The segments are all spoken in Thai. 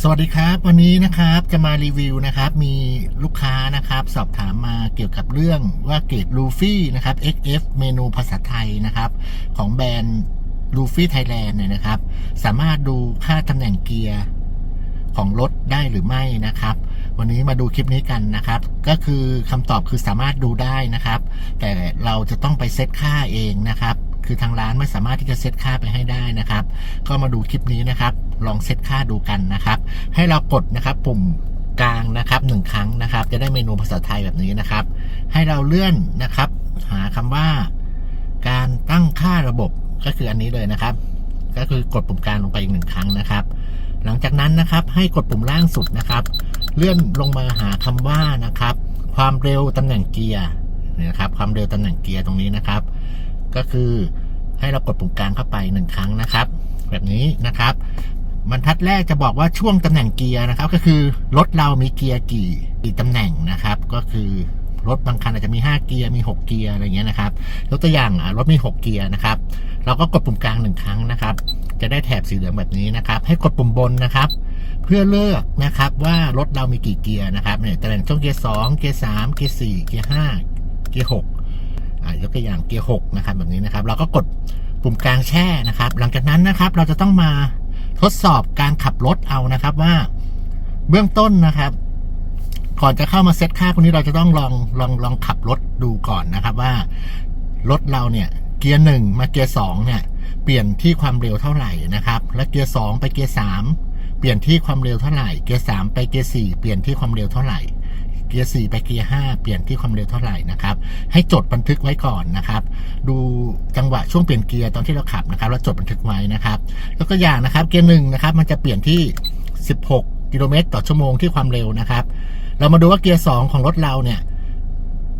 สวัสดีครับวันนี้นะครับจะมารีวิวนะครับ มีลูกค้านะครับ สอบถามมาเกี่ยวกับเรื่องว่าเกรดลูฟี่นะครับ XF เมนูภาษาไทยนะครับ ของแบรนด์ลูฟี่ไทยแลนด์เนี่ยนะครับ สามารถดูค่าตำแหน่งเกียร์ของรถได้หรือไม่นะครับ วันนี้มาดูคลิปนี้กันนะครับ ก็คือคำตอบคือสามารถดูได้นะครับ แต่เราจะต้องไปเซตค่าเองนะครับ คือทางร้านไม่สามารถที่จะเซตค่าไปให้ได้นะครับ ก็มาดูคลิปนี้นะครับ ลองเซตค่าดูกันนะครับ ให้เรากดนะครับปุ่มกลางนะครับหนึ่งครั้งนะครับ จะได้เมนูภาษาไทยแบบนี้นะครับ ให้เราเลื่อนนะครับ หาคำว่า การตั้งค่าระบบก็คืออันนี้เลยนะครับ ก็คือกดปุ่มกลางลงไปอีกหนึ่งครั้งนะครับ หลังจากนั้นนะครับ ให้กดปุ่มล่างสุดนะครับ เลื่อนลงมาหาคำว่านะครับ ความเร็วตำแหน่งเกียร์นี่นะครับ ความเร็วตำแหน่งเกียร์ตรงนี้นะครับ ก็คือให้เรากดปุ่มกลางเข้าไปหนึ่งครั้งนะครับ แบบนี้นะครับบรรทัดแรกจะบอกว่าช่วงตำแหน่งเกียร์นะครับ ก็คือรถเรามีเกียร์กี่กี่ตำแหน่งนะครับ ก็คือรถบางคันอาจจะมี 5 เกียร์มี 6 เกียร์อะไรเงี้ยนะครับยกตัวอย่างรถมี 6 เกียร์นะครับ เราก็กดปุ่มกลางหนึ่งครั้งนะครับ จะได้แถบสีเหลืองแบบนี้นะครับ ให้กดปุ่มบนนะครับ เพื่อเลือกนะครับว่ารถเรามีกี่เกียร์นะครับเนี่ยตำแหน่งช่วงเกียร์สองเกียร์สามเกียร์สี่เกียร์ห้าเกียร์หก ยกตัวอย่างเกียร์หกนะครับแบบนี้นะครับ เราก็กดปุ่มกลางแช่นะครับ หลังจากนั้นนะครับเราจะต้องมาทดสอบการขับรถเอานะครับว่าเบื้องต้นนะครับ ก่อนจะเข้ามาเซตค่าพวกนี้เราจะต้องลองลองลองขับรถดูก่อนนะครับว่ารถเราเนี่ยเกียร์หนึ่งมาเกียร์สองเนี่ยเปลี่ยนที่ความเร็วเท่าไหร่นะครับ และเกียร์สองไปเกียร์สามเปลี่ยนที่ความเร็วเท่าไหร่ เกียร์สามไปเกียร์สี่เปลี่ยนที่ความเร็วเท่าไหร่ เกียร์สี่ไปเกียร์ห้าเปลี่ยนที่ความเร็วเท่าไหร่นะครับ ให้จดบันทึกไว้ก่อนนะครับ ดูจังหวะช่วงเปลี่ยนเกียร์ตอนที่เราขับนะครับแล้วจดบันทึกไว้นะครับยกตัวอย่างนะครับเกียร์หนึ่งนะครับมันจะเปลี่ยนที่ 16 กิโลเมตรต่อชั่วโมงที่ความเร็วนะครับ เรามาดูว่าเกียร์สองของรถเราเนี่ย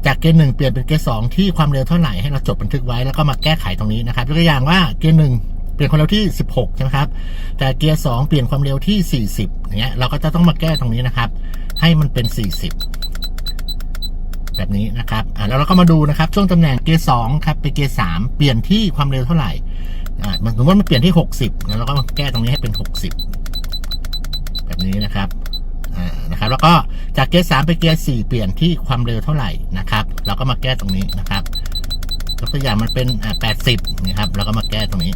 จากเกียร์หนึ่งเปลี่ยนเป็นเกียร์สองที่ความเร็วเท่าไหร่ให้เราจดบันทึกไว้แล้วก็มาแก้ไขตรงนี้นะครับยกตัวอย่างว่าเกียร์หนึ่งเปลี่ยนความเร็วที่ 16 ใช่ไหมครับ แต่เกียร์สองเปลี่ยนความเร็วที่ 40อย่างเงี้ยเราก็จะต้องมาแก้ตรงนี้นะครับ ให้มันเป็น 40 แบบนี้นะครับอ่าแล้วเราก็มาดูนะครับ ช่วงตำแหน่งเกียร์สองครับไปเกียร์สามเปลี่ยนที่ความเร็วเท่าไหร่อ่ามันสมมติว่ามันเปลี่ยนที่ 60แล้วเราก็มาแก้ตรงนี้ให้เป็น 60 แบบนี้นะครับอ่านะครับ แล้วก็จากเกียร์สามไปเกียร์สี่เปลี่ยนที่ความเร็วเท่าไหร่นะครับ เราก็มาแก้ตรงนี้นะครับยกตัวอย่างมันเป็นอ่าแปดสิบนะครับเราก็มาแก้ตรงนี้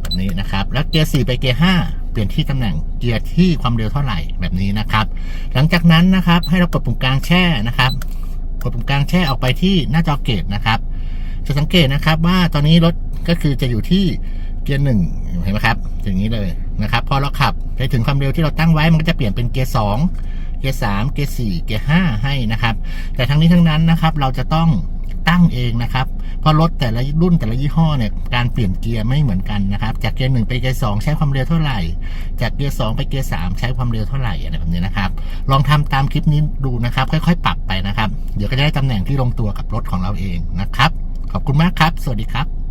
แบบนี้นะครับ แล้วเกียร์สี่ไปเกียร์ห้า เปลี่ยนที่ตำแหน่งเกียร์ที่ความเร็วเท่าไหร่แบบนี้นะครับ หลังจากนั้นนะครับให้เรากดปุ่มกลางแช่นะครับ กดปุ่มกลางแช่ออกไปที่หน้าจอเกตนะครับ จะสังเกตนะครับว่าตอนนี้รถก็คือจะอยู่ที่เกียร์หนึ่งเห็นไหมครับ อย่างนี้เลยนะครับพอเราขับไปถึงความเร็วที่เราตั้งไว้มันก็จะเปลี่ยนเป็นเกียร์สองเกียร์สามเกียร์สี่เกียร์ห้าให้นะครับ แต่ทั้งนี้ทั้งนั้นนะครับ เราจะต้องตั้งเองนะครับ เพราะรถแต่ละรุ่นแต่ละยี่ห้อเนี่ยการเปลี่ยนเกียร์ไม่เหมือนกันนะครับจากเกียร์หนึ่งไปเกียร์สองใช้ความเร็วเท่าไหร่ จากเกียร์สองไปเกียร์สามใช้ความเร็วเท่าไหร่อะไรแบบนี้นะครับ ลองทำตามคลิปนี้ดูนะครับ ค่อยๆ ปรับไปนะครับ เดี๋ยวก็จะได้ตำแหน่งที่ลงตัวกับรถของเราเองนะครับ ขอบคุณมากครับ สวัสดีครับ